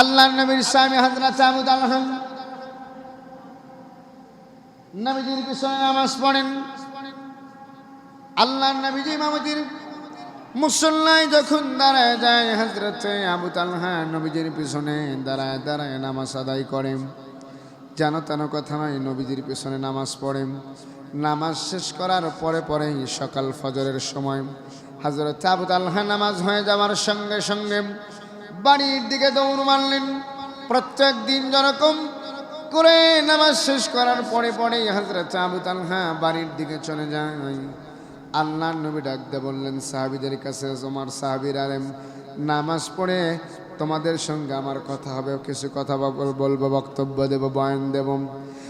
আল্লাহ নবীর স্বামী হাজরাত আবুদ আলহাম নবীজির পিছনে নামাজ পড়েন। আল্লাহ নবীজি মামুদির মুসল্লায় যখন দাঁড়ায় যায় হাজরতে আবু তালহা নবীজির পিছনে দাঁড়ায় দাঁড়ায় নামাজ আদায় করেন। যেন তেন কথা নয়, নবীজির পিছনে নামাজ পড়েন। নামাজ শেষ করার পরে পরেই সকাল ফজরের সময় হাজরত আবু তালহা নামাজ হয়ে যাওয়ার সঙ্গে সঙ্গে বাড়ির দিকে দৌড় মারলেন। প্রত্যেক দিন যেরকম করে নামাজ শেষ করার পরে পরেই হাজরত আবু তালহা বাড়ির দিকে চলে যায়। আল্লাহ নবী ডাকতে বললেন, সাহাবিদের কাছে তোমার সাহাবির আলেম, নামাজ পড়ে তোমাদের সঙ্গে আমার কথা হবে, কিছু কথা বল- বলব, বক্তব্য দেব, বয়ান দেব।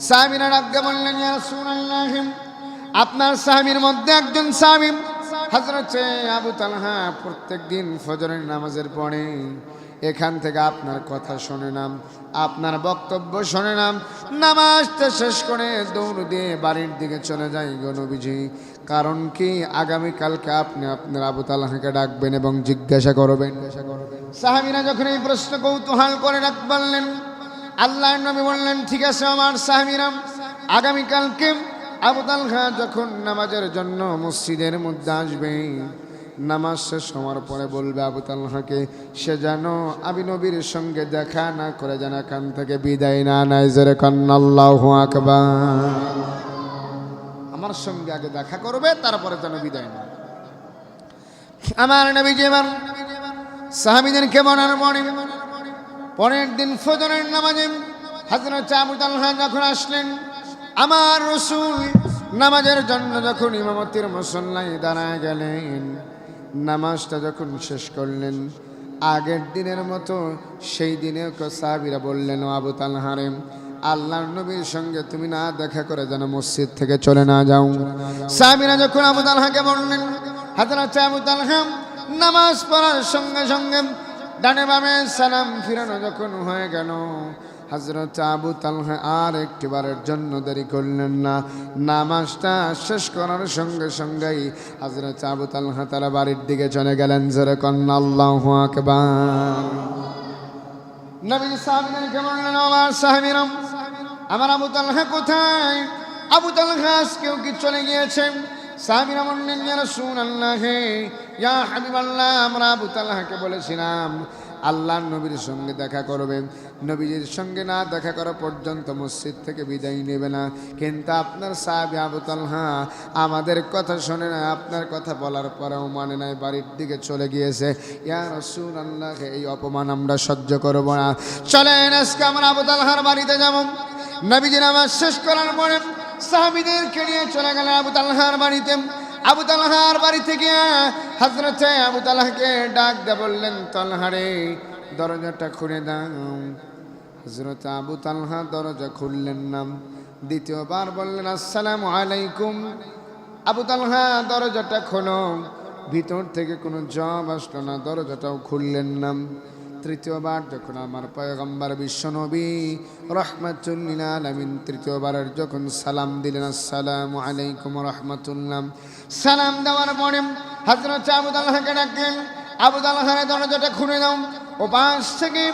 সাহাবিরা ডাকতে বললেন আপনার সাহাবির মধ্যে একজন সাহাবি। হযরত আবু তালহা প্রত্যেক দিন ফজরের নামাজের পরে এখান থেকে আপনার কথা শুনে নাম, আপনার বক্তব্য শুনে নাম, নামাজটা শেষ করে দৌড় দিয়ে বাড়ির দিকে চলে যাই গণবিজি কারণ কি আগামীকালকে আপনি আপনার আবু তালাহাকে ডাকবেন এবং জিজ্ঞাসা করবেন। সাহাবিরা যখন এই প্রশ্ন কৌতূহল করে ডাক বললেন আল্লাহ নবী বললেন, ঠিক আছে আমার সাহাবিরাম, আগামীকালকে আবু তালহা যখন নামাজের জন্য মসজিদের মধ্যে আসবে নামাজ শেষ হওয়ার পরে বলবে আবু তালহাকে, সে যেন আবি নবীর সঙ্গে দেখা না করে যেন এখান থেকে বিদায় না নেয়। জেরে কান্নাল্লাহ আকবার। আমার সঙ্গে আগে দেখা করবে, তারপরে যেন বিদায় না আমার নবী যেমন সাহাবিদেরকে মনার মনে? পরের দিন ফজরের নামাজে হাজরত আবু তালহা যখন আসলেন, আমার রসুল নামাজের জন্য যখন ইমামতির মুসল্লাই দাঁড়ায় গেলেন নামাজটা যখন শেষ করলেন, আগের দিনের মতো সেই দিনে সাহাবিরা বললেন আবু তালহারে আল্লাহর নবীর সঙ্গে তুমি না দেখা করে যেন মসজিদ থেকে চলে না যাও। সাহাবিরা যখন আবু তালহাকে বললেন হাজরত আবু তালহা, নামাজ পড়ার সঙ্গে সঙ্গে ডানে বামে সালাম ফিরানো যখন হয়ে গেল হজরত আবু তালহা আর একটিবারের জন্য দেরি করলেন না। নামাজটা শেষ করার সঙ্গে সঙ্গেই হজরত আবু তালহা তারা বাড়ির দিকে চলে গেলেন। যেরকম আল্লাহ আকবার। নবী সাহাবিদেরকে বললেন আমার সাহাবিরাম আবু তালহা কোথায়? আবু তালহা আজকেও কি চলে গিয়েছে? সাহাবিরা বললেন, ইয়া রাসূলুল্লাহ, ইয়া হাবিবাল্লাহ, আমরা আবু তালহাকে বলেছিলাম আল্লাহ নবীর সঙ্গে দেখা করবেন নবীজির সঙ্গে না দেখা করা পর্যন্ত মসজিদ থেকে বিদায় নেবে না। কিন্তু আপনার সাহাবি আবু তালহা আমাদের কথা শোনে না, আপনার কথা বলার পরেও মানে নাই, বাড়ির দিকে চলে গিয়েছে। ইয়া রসুল আল্লাহ এই অপমান আমরা সহ্য করব না। চলেন আজকে আমরা আবু তালহার বাড়িতে যাব। নবীজির আমার শেষ করার পরে সাহাবিদেরকে নিয়ে চলে গেলেন আবু তালহার বাড়িতে। আবু তালহার বাড়ি থেকে হজরত আবু তালহাকে ডাক দে বললেন তালহারে দরজাটা খুলে দাও। হজরত আবু তালহা দরজা খুললেন না। দ্বিতীয়বার বললেন, আসসালামু আলাইকুম। আবু তালহা দরজাটা খোলো, ভিতর থেকে কোনো জব আসলো না, দরজাটাও খুললেন না। তৃতীয়বার, যখন আমার পয়গম্বর বিশ্বনবী রহমাতুল্লিল আলমিন তৃতীয়বারের যখন সালাম দিলেন, আসসালামু আলাইকুম রহমতুল্লাম সালাম দেওয়ার পরে হজরত আবু তালহাকে ডাকলেন, আবু তালহার দরজাটা খুলে দাও ও পাশ থেকে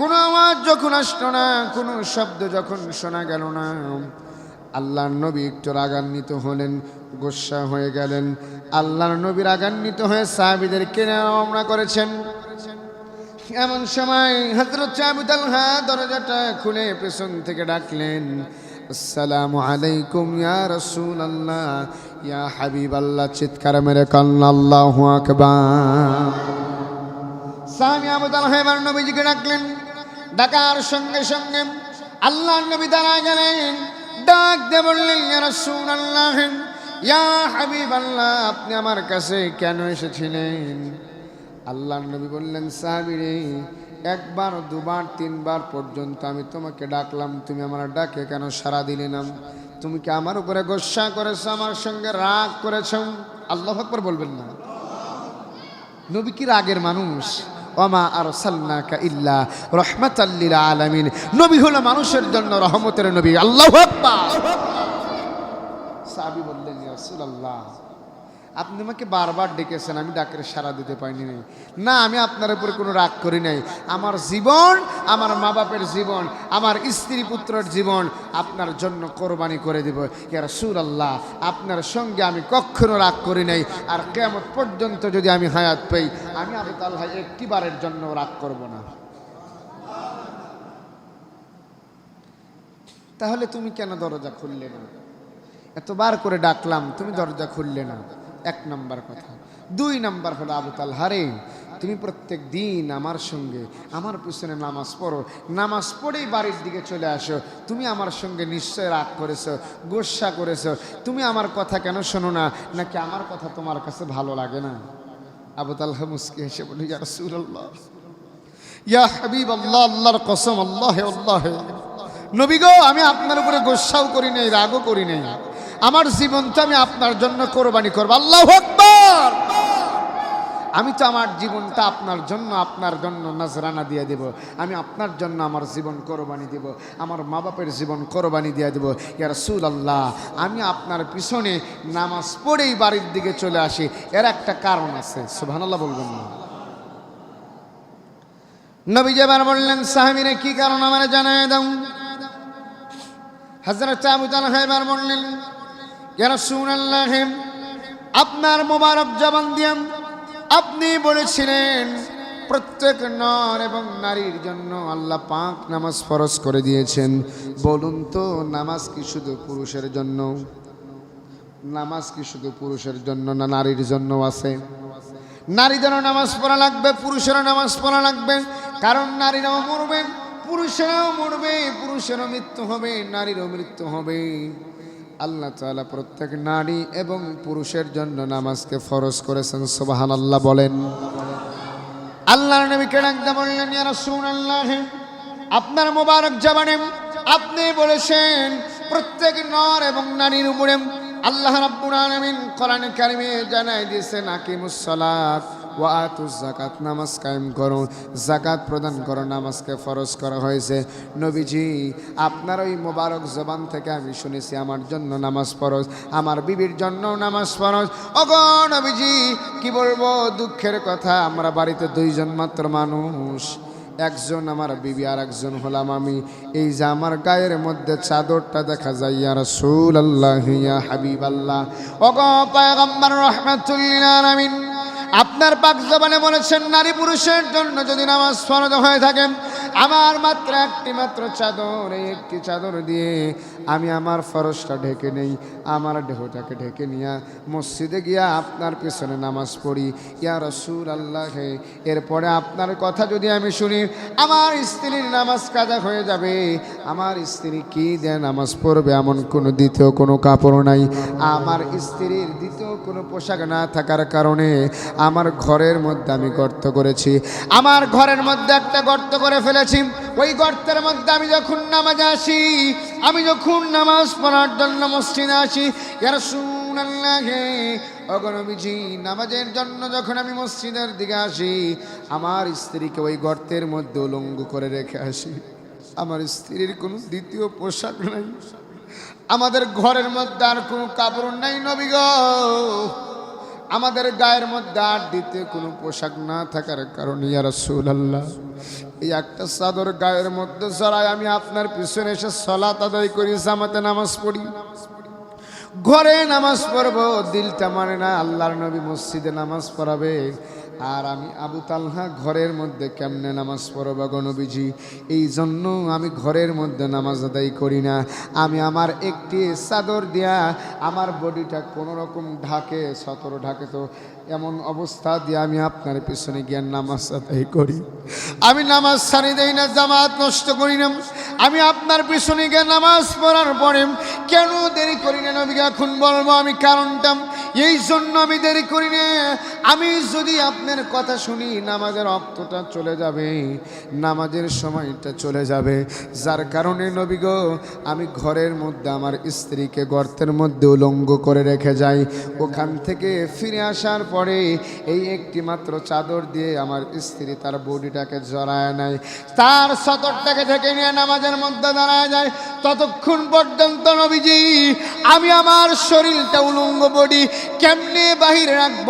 কোনো আওয়াজ যখন আসলো না, কোনো শব্দ যখন শোনা গেল না। আল্লাহর নবী একটু রাগান্বিত হলেন, গোসা হয়ে গেলেন। আল্লাহর নবী রাগান্বিত হয়ে সাহাবিদেরকে রওনা করেছেন। এমন সময় হজরত চাবুতালহা দরজাটা খুলে পেছন থেকে ডাকলেন, আসসালামু আলাইকুম ইয়া রসুল আল্লাহ ইয়া হাবিব আল্লাহ চিৎকার মেরে কান্না, আল্লাহ আকবার। সাহাবি আবু তালহা এবার নবীজিকে ডাকলেন, ডাকার সঙ্গে সঙ্গে আল্লাহ নবী দাঁড়ায় গেলেন, ডাক দিয়ে বললেন, ইয়া রাসূলুল্লাহ, ইয়া হাবিব আল্লাহ আপনি আমার কাছে কেন এসেছিলেন? আল্লাহ নবী বললেন সাহাবিরে একবার, দুবার, তিনবার পর্যন্ত আমি তোমাকে ডাকলাম। তুমি আমার ডাকে কেন সারা দিলে না? তুমি কি আমার উপরে গোসা করেছ, আমার সঙ্গে রাগ করেছ? আল্লাহ আকবর বলবেন না। নবী কি রাগের মানুষ? ওমা আর সাল্লাকা ইল্লা রহমাতাল্লিল আলামিন। নবী হলো মানুষের জন্য রহমতের নবী। আল্লাহ সাহাবী বললেন রাসূলুল্লাহ আপনি আমাকে বারবার ডেকেছেন, আমি ডাকের সারা দিতে পারিনি। নাই না, আমি আপনার উপরে কোনো রাগ করি নাই। আমার জীবন, আমার মা বাপের জীবন, আমার স্ত্রী পুত্রের জীবন, আপনার জন্য কোরবানি করে দেব। ইয়ার সুর আল্লাহ আপনার সঙ্গে আমি কখনো রাগ করি নাই। আর কেমন পর্যন্ত যদি আমি হায়াত পাই, আমি আবু তাল্লাহ একটি বারের জন্য রাগ করব না। তাহলে তুমি কেন দরজা খুললে না? এতবার করে ডাকলাম, তুমি দরজা খুললে না। এক নাম্বার কথা। দুই নাম্বার হলো আবু তালহারে, তুমি প্রত্যেক দিন আমার সঙ্গে আমার পিছনে নামাজ পড়ো। নামাজ পড়েই বাড়ির দিকে চলে আসো। তুমি আমার সঙ্গে নিশ্চয় রাগ করেছ, গোসা করেছ। তুমি আমার কথা কেন শোনো না? নাকি আমার কথা তোমার কাছে ভালো লাগে না? আবু তালহা মুসকে হেসে বলি ইয়া রাসূলুল্লাহ, ইয়া হাবিব আল্লাহ আল্লাহর কসম আল্লাহ আল্লাহ। নবী গো, আমি আপনার উপরে গোসাও করি নাই, রাগও করি নাই। আমার জীবনটা আমি আপনার জন্য কোরবানি করব। আল্লাহ আমি তো আমার জীবনটা আপনার জন্য আপনার জন্য নজরানা দিয়ে দেব। আমি আপনার জন্য আমার জীবন কোরবানি দেব। আমার মা বাপের জীবন কোরবানি দিয়ে দেব। ইয়ার সুল আল্লাহ আমি আপনার পিছনে নামাজ পড়েই বাড়ির দিকে চলে আসি। এর একটা কারণ আছে, সুবহানাল্লাহ বলবেন না। নবী যেবার বললেন, সাহাবিরে, কি কারণ আমার জানায় দাও? হজরত আবু তালহা এবার বললেন আপনার মোবারক জবান দিয়াম আপনি বলেছিলেন, প্রত্যেক নর এবং নারীর জন্য আল্লাহ পাক নামাজ ফরজ করে দিয়েছেন। বলুন তো, নামাজ কি শুধু পুরুষের জন্য? নামাজ কি শুধু পুরুষের জন্য না নারীর জন্য আছে? নারীদেরও নামাজ পড়া লাগবে, পুরুষেরও নামাজ পড়া লাগবে। কারণ নারীরাও মরবে, পুরুষেরাও মরবে, পুরুষেরও মৃত্যু হবে, নারীরও মৃত্যু হবে। আল্লাহ তাআলা প্রত্যেক নারী এবং পুরুষের জন্য নামাজকে ফরজ করেছেন সুবাহান আল্লাহ বলেন। আল্লাহর নবীকে ডাকতে বললেন আপনার মোবারক জবানে আপনি বলেছেন, প্রত্যেক নর এবং নারীর উপরে আল্লাহ রাব্বুল আলামিন কোরআন কারিমে জানাই দিয়েছেন, আকিমুস সালাত। ওয়া আতুজ যাকাত, নামাজ কায়েম করো যাকাত প্রদান করো, নামাজকে ফরজ করা হয়েছে। নবীজি, আপনার ওই মোবারক জবান থেকে আমি শুনেছি, আমার জন্য নামাজ ফরজ, আমার বিবির জন্য নামাজ ফরজ। ওগো নবীজি, কি বলব, দুঃখের কথা, আমরা বাড়িতে দুইজন মাত্র মানুষ। একজন আমার বিবি আর একজন হলাম আমি। এই যে আমার গায়ের মধ্যে চাদরটা দেখা যায়, ইয়া রাসূল আল্লাহ ইয়া হাবিব আল্লাহ ওগো পয়গম্বর রহমাতুল্লিল আলামিন। আপনার পাক জবানে বলেছেন নারী পুরুষের জন্য যদি নামাজ ফরজ হয়ে থাকে আমার মাত্র একটি মাত্র চাদর একটি চাদর দিয়ে আমি আমার ফরজটা ঢেকে নেই, আমার দেহটাকে ঢেকে নিয়া মসজিদে গিয়া আপনার পেছনে নামাজ পড়ি। ইয়া রসুল আল্লাহ এরপরে আপনার কথা যদি আমি শুনি, আমার স্ত্রীর নামাজ কাজা হয়ে যাবে। আমার স্ত্রী কি দেয় নামাজ পড়বে এমন কোনো দ্বিতীয় কোনো কাপড় নাই। আমার স্ত্রীর দ্বিতীয় কোনো পোশাক না থাকার কারণে আমার ঘরের মধ্যে আমি গর্ত করেছি। আমার ঘরের মধ্যে একটা গর্ত করে ফেলেছি ওই গর্তের মধ্যে আমি যখন নামাজ আসি, আমি যখন নামাজ পড়ার জন্য মসজিদে আসি ইয়ার শুনাল্লাহে অগণবিজি নামাজের জন্য যখন আমি মসজিদের দিকে আসি, আমার স্ত্রীকে ওই গর্তের মধ্যে উলঙ্গ করে রেখে আসি। আমার স্ত্রীর কোনো দ্বিতীয় পোশাক নাই। আমাদের ঘরের মধ্যে আর কোনো কাপড় নাই নবী গো। আমাদের গায়ের মধ্যে আর দিতে কোনো পোশাক না থাকার কারণে, ইয়া আল্লাহ এই একটা চাদর গায়ের মধ্যে সরাই আমি আপনার পিছনে এসে সলা তাদাই করি, জামাতে নামাজ পড়ি। ঘরে নামাজ পড়ব, দিলটা মানে না আল্লাহর নবী মসজিদে নামাজ পড়াবে। আর আমি আবু তালহা ঘরের মধ্যে কেমনে নামাজ পড়বা গণবিজি এই জন্য আমি ঘরের মধ্যে নামাজ আদায় করি না। আমি আমার একটি চাদর দিয়া আমার বডিটা কোনো রকম ঢাকে, সতর ঢাকে তো এমন অবস্থা দিয়ে আমি আপনার পিছনে গিয়ে নামাজ আদায় করি। আমি নামাজ ছাড়ি দেই না, জামাত নষ্ট করি না। আমি আপনার পিছনে গিয়ে নামাজ পড়ার পরে কেন দেরি করি না নবীকে এখন বলব আমি কারণটা। এই জন্য আমি দেরি করি না আমি যদি আপনার কথা শুনি, নামাজের অক্তটা চলে যাবে, নামাজের সময়টা চলে যাবে। যার কারণে নবী গো, আমি ঘরের মধ্যে আমার স্ত্রীকে গর্তের মধ্যে উলঙ্গ করে রেখে যাই। ওখান থেকে ফিরে আসার পরে এই একটি মাত্র চাদর দিয়ে আমার স্ত্রী তার বডিটাকে জড়ায় নেয়। তার সতরটাকে ঢেকে নিয়ে নামাজের মধ্যে দাঁড়ায় যায়। ততক্ষণ পর্যন্ত নবীজি, আমি আমার শরীরটা উলঙ্গ বডি কেমনে বাহিরে রাখব?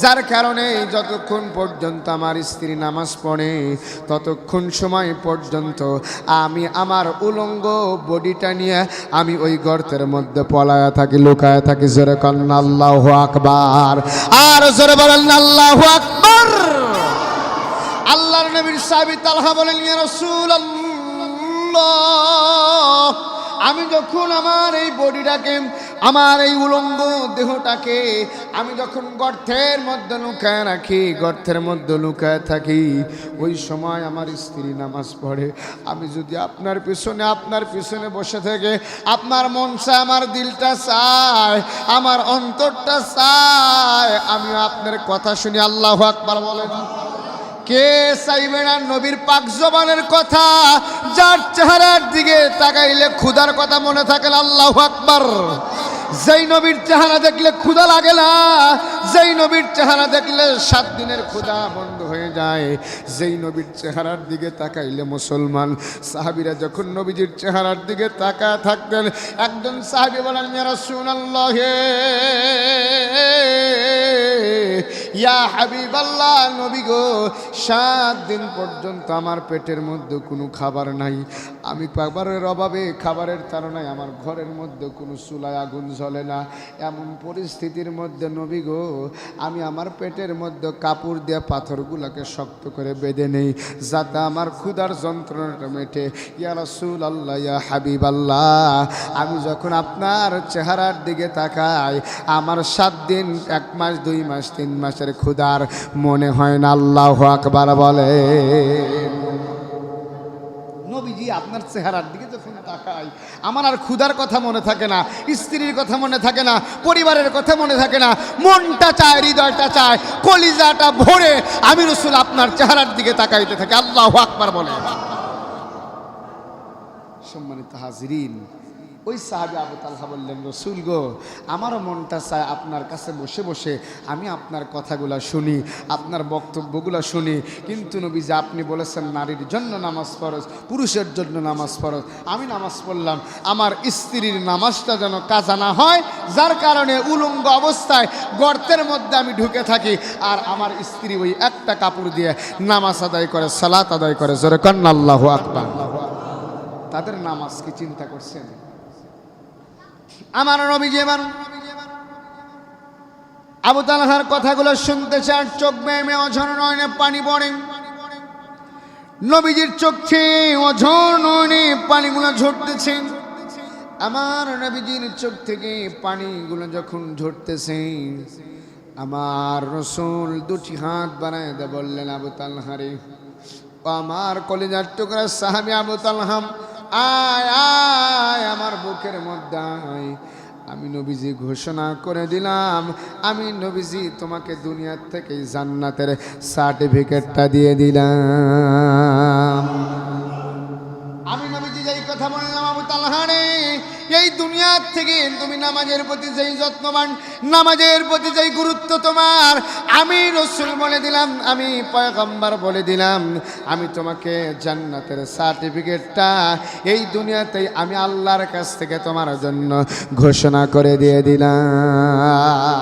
যার কারণে যতক্ষণ পর্যন্ত আমার স্ত্রী নামাজ পড়ে, ততক্ষণ সময় পর্যন্ত আমি আমার উলঙ্গ বডিটা নিয়ে আমি ওই গর্তের মধ্যে পলায়া থাকি, লুকায়া থাকি। জোরে কন্যা আল্লাহ আকবার। আর জোরে বলেন আল্লাহ আকবার। আল্লাহর নবীর সাহাবী তালহা বলেন, ইয়া রাসূলুল্লাহ। আমি যখন আমার এই বডিটাকে, আমার এই উলঙ্গ দেহটাকে, আমি যখন গর্থের মধ্যে লুকায় রাখি গর্থের মধ্যে লুকায় থাকি, ওই সময় আমার স্ত্রী নামাজ পড়ে। আমি যদি আপনার পিছনে আপনার পিছনে বসে থেকে, আপনার মন চায়, আমার দিলটা চায়, আমার অন্তরটা চায় আমি আপনার কথা শুনি, আল্লাহ আকবার বলেন। কে চাইবে না, নবীর পাক জবানের কথা, যার চেহারার দিকে তাকাইলে ক্ষুধার কথা মনে থাকে আল্লাহ আকবার। যেই নবীর চেহারা দেখলে ক্ষুধা লাগে না, যেই নবীর চেহারা দেখলে সাত দিনের ক্ষুধা বন্ধ হয়ে যায়, যেই নবীর চেহারার দিকে তাকাইলে মুসলমান। সাহাবিরা যখন নবীজির চেহারার দিকে তাকা থাকতেন, একজন সাহাবি বলেন মেরা সুনাল্লাহ ইয়া হাবিব আল্লাহ নবী গো, সাত দিন পর্যন্ত আমার পেটের মধ্যে কোনো খাবার নাই। আমি খাবারের অভাবে খাবারের তাড়নায় আমার ঘরের মধ্যে কোনো চুলায় আগুন জ্বলে না। এমন পরিস্থিতির মধ্যে, নবী গো, আমি আমার পেটের মধ্যে কাপড় দিয়ে পাথরগুলোকে শক্ত করে বেঁধে নেই। যাতে আমার ক্ষুধার যন্ত্রণাটা মেটে। ইয়া রাসূল আল্লাহ ইয়া হাবিব আল্লাহ আমি যখন আপনার চেহারার দিকে তাকাই, আমার সাত দিন, এক মাস, দুই মাস, তিন মাসের ক্ষুধার মনে হয় না, আল্লাহ আকবার বলে। নবীজি আপনার চেহারার দিকে যখন তাকাই আমার আর ক্ষুধার কথা মনে থাকে না, স্ত্রীর কথা মনে থাকে না, পরিবারের কথা মনে থাকে না, মনটা চায়, হৃদয়টা চায়, কলিজাটা ভরে আমি রসুল আপনার চেহারার দিকে তাকাইতে থাকি, আল্লাহ আকবার বলে। সম্মানিত হাজরিন ওই সাহাবি আবু তালহা বললেন, রসুল গো, আমারও মনটা চায় আপনার কাছে বসে বসে আমি আপনার কথাগুলো শুনি, আপনার বক্তব্যগুলো শুনি। কিন্তু নবী যে আপনি বলেছেন নারীর জন্য নামাজ ফরজ, পুরুষের জন্য নামাজ ফরজ। আমি নামাজ পড়লাম, আমার স্ত্রীর নামাজটা যেন কাজা না হয়, যার কারণে উলঙ্গ অবস্থায় গর্তের মধ্যে আমি ঢুকে থাকি। আর আমার স্ত্রী ওই একটা কাপড় দিয়ে নামাজ আদায় করে, সালাত আদায় করে। জোরে কন্যা আল্লাহ তাদের নামাজ কি চিন্তা করছেন? আমার নবীজি এবার আবু তালহার কথাগুলো শুনতে চান, চোখ মেয়ে অঝর নয়নে পানি পড়ে। নবীজির চোখে অঝর নয়নে পানিগুলো ঝরতেছে। আমার নবীজির চোখ থেকে পানিগুলো যখন ঝরতেছে, আমার রসুল দুটি হাত বানায় দে বললেন, আবু তালহারে আমার কলিজার টুকরা সাহাবি আবু তালহাম আয় আয়, আমার বুকের মধ্যে আয়। আমি নবীজি ঘোষণা করে দিলাম, আমি নবীজি তোমাকে দুনিয়ার থেকে জান্নাতের সার্টিফিকেটটা দিয়ে দিলাম। দুনিয়ার থেকে তুমি নামাজের প্রতি যেই যত্নবান, নামাজের প্রতি যেই গুরুত্ব তোমার, আমি রসুল বলে দিলাম, আমি পয়গম্বর বলে দিলাম, আমি তোমাকে জান্নাতের সার্টিফিকেটটা এই দুনিয়াতেই আমি আল্লাহর কাছ থেকে তোমার জন্য ঘোষণা করে দিয়ে দিলাম।